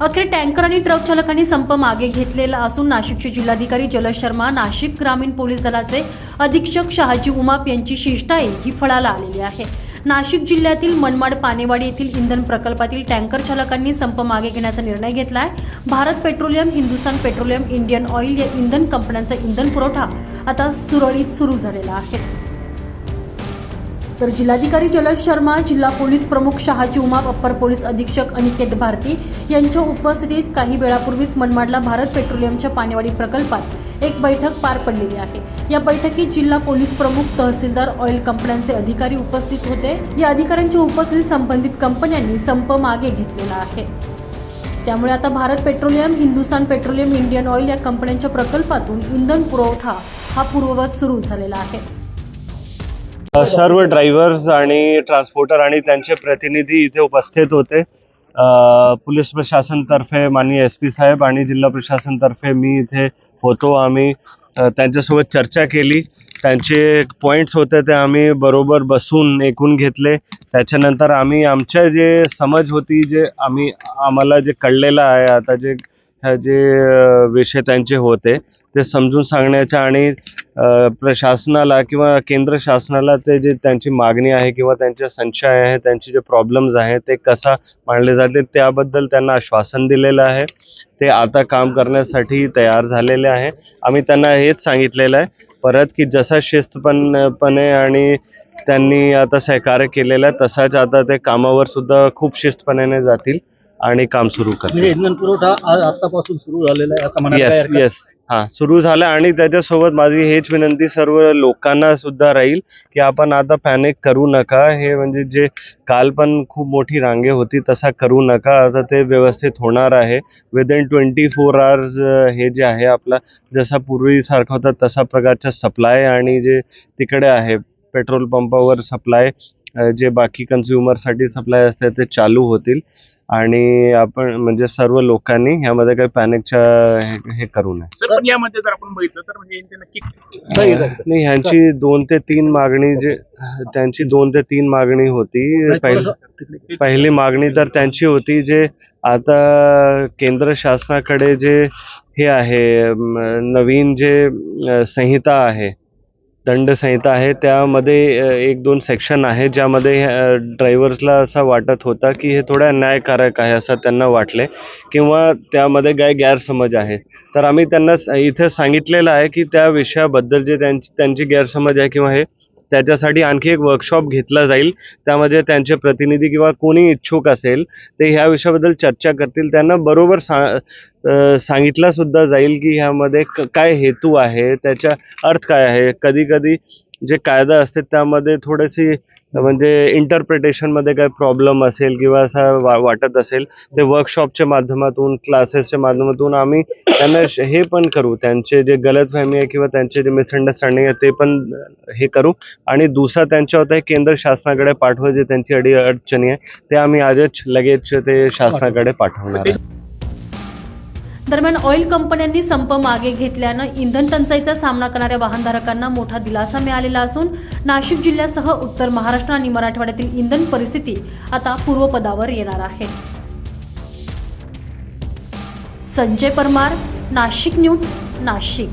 अखेर टँकर आणि ट्रक चालकांनी संप मागे घेतलेला असून नाशिकचे जिल्हाधिकारी जलज शर्मा नाशिक ग्रामीण पोलीस दलाचे अधीक्षक शहाजी उमाप यांची शिष्टाई ही फळाला आलेली आहे. नाशिक जिल्ह्यातील मनमाड पानेवाडी येथील इंधन प्रकल्पातील टँकर चालकांनी संप मागे घेण्याचा निर्णय घेतला आहे Bharat Petroleum Hindustan Petroleum Indian Oil या इंधन कंपन्यांचा इंधन पुरवठा आता सुरळीत सुरू झालेला आहे. तर जिल्हाधिकारी जलज शर्मा जिल्हा पोलीस प्रमुख शहाजी उमाप अप्पर पोलीस अधीक्षक अनिकेत भारती यांच्या उपस्थितीत काही वेळापूर्वीच मनमाडला भारत पेट्रोलियमच्या पाणीवाडी प्रकल्पात एक बैठक पार पडलेली आहे. या बैठकीत जिल्हा पोलीस प्रमुख तहसीलदार ऑइल कंपन्यांचे अधिकारी उपस्थित होते. या अधिकाऱ्यांच्या उपस्थितीत संबंधित कंपन्यांनी संप मागे घेतलेला आहे. त्यामुळे आता Bharat Petroleum Hindustan Petroleum Indian Oil या कंपन्यांच्या प्रकल्पातून इंधन पुरवठा हा पूर्ववत सुरू झालेला आहे. सर्व ड्रायव्हर्स आणि ट्रान्सपोर्टर आणि त्यांचे प्रतिनिधी इथे उपस्थित होते. पोलीस प्रशासनतर्फे माननीय एस पी साहेब आणि जिल्हा प्रशासनतर्फे मी इथे होतो. आम्ही त्यांच्यासोबत चर्चा केली. त्यांचे पॉईंट्स होते ते आम्ही बरोबर बसून ऐकून घेतले. त्याच्यानंतर आम्ही आमच्या जे समज होती जे आम्ही आम्हाला जे कळलेलं आहे आता जे जे विषय त्यांचे होते ते समजून सांगण्याच्या आणि प्रशासनाला किंवा केंद्र शासनाला ते जे त्यांची मागणी आहे किंवा त्यांचे संशय आहे त्यांचे जे प्रॉब्लेम्स आहे ते कसा मांडले जाते त्याबद्दल त्यांना आश्वासन दिलेलं आहे. ते आता काम करण्यासाठी तयार झालेले आहे. आम्ही त्यांना हेच सांगितलेलं आहे. परत की जसा शिस्तपणपणे आणि त्यांनी आता सहकार्य केलेलं आहे तसाच आता ते कामावर सुद्धा खूप शिस्तपणाने जातील. आणि काम सुरू करतील म्हणजे इंधन पुरवठा आज आतापासून सुरू झालेला आहे असं येस. येस हा सुरू झालं आणि त्याच्यासोबत माझी हेच विनंती सर्व लोकांना सुद्धा राहील की आपण आता पॅनिक करू नका. हे म्हणजे जे काल पण खूप मोठी रांगे होती तसा करू नका. आता ते व्यवस्थित होणार आहे. विदिन ट्वेंटी फोर आवर्स हे जे आहे आपला जसा पूर्वीसारखा होता तसा प्रकारचा सप्लाय आणि जे तिकडे आहे पेट्रोल पंपावर सप्लाय जे बाकी कन्झ्युमरसाठी सप्लाय असते ते चालू होतील. आणि आपण म्हणजे सर्व लोकांनी ह्यामध्ये काही पॅनिकच्या हे- करू नये. सर पण यामध्ये जर आपण बघितलं तर म्हणजे यांचे नाही, ह्यांची दोन ते तीन मागणी जे त्यांची दोन ते तीन मागणी होती. पहिली मागणी तर त्यांची होती जे आता केंद्र शासनाकडे जे हे आहे म, नवीन जे अ, संहिता आहे दंडसंहिता आहे. त्यामध्ये एक दोन सेक्शन आहे ज्यामध्ये ड्रायव्हर्सला असं वाटत होता की हे थोडं अन्यायकारक आहे असं त्यांना वाटले किंवा त्यामध्ये काय गैरसमज आहे तर आम्ही त्यांना इथं इथे सांगितलेलं आहे की त्या विषयाबद्दल जे त्यांची त्यांची गैरसमज आहे किंवा हे त्याच्यासाठी आणखी एक वर्कशॉप घेतला जाईल. त्यामध्ये त्यांचे प्रतिनिधी किंवा कोणी इच्छुक असेल ते ह्या विषयाबद्दल चर्चा करतील. त्यांना बरोबर सा सांगितलासुद्धा सांगितलं सुद्धा जाईल की ह्यामध्ये क- काय हेतू आहे त्याचा अर्थ काय आहे. कधी कधी जे कायदा असते त्यामध्ये थोडीशी म्हणजे इंटरप्रिटेशनमध्ये काय प्रॉब्लेम असेल किंवा असं वा वाटत असेल ते वर्कशॉपच्या माध्यमातून क्लासेसच्या माध्यमातून आम्ही त्यांना हे पण करू त्यांचे जे गलतफहमी आहे किंवा त्यांचे जे मिसअंडरस्टँडिंग आहे ते पण हे करू आणि दुसरा त्यांच्या ते केंद्र शासनाकडे पाठवा जे त्यांची अडी अडचणी आहे ते आम्ही आजच लगेच ते शासनाकडे पाठवणार आहे. दरम्यान ऑइल कंपन्यांनी संप मागे घेतल्यानं इंधन टंचाईचा सामना करणाऱ्या वाहनधारकांना मोठा दिलासा मिळालेला असून नाशिक जिल्ह्यासह उत्तर महाराष्ट्र आणि मराठवाड्यातील इंधन परिस्थिती आता पूर्वपदावर येणार आहे. संजय परमार नाशिक न्यूज नाशिक.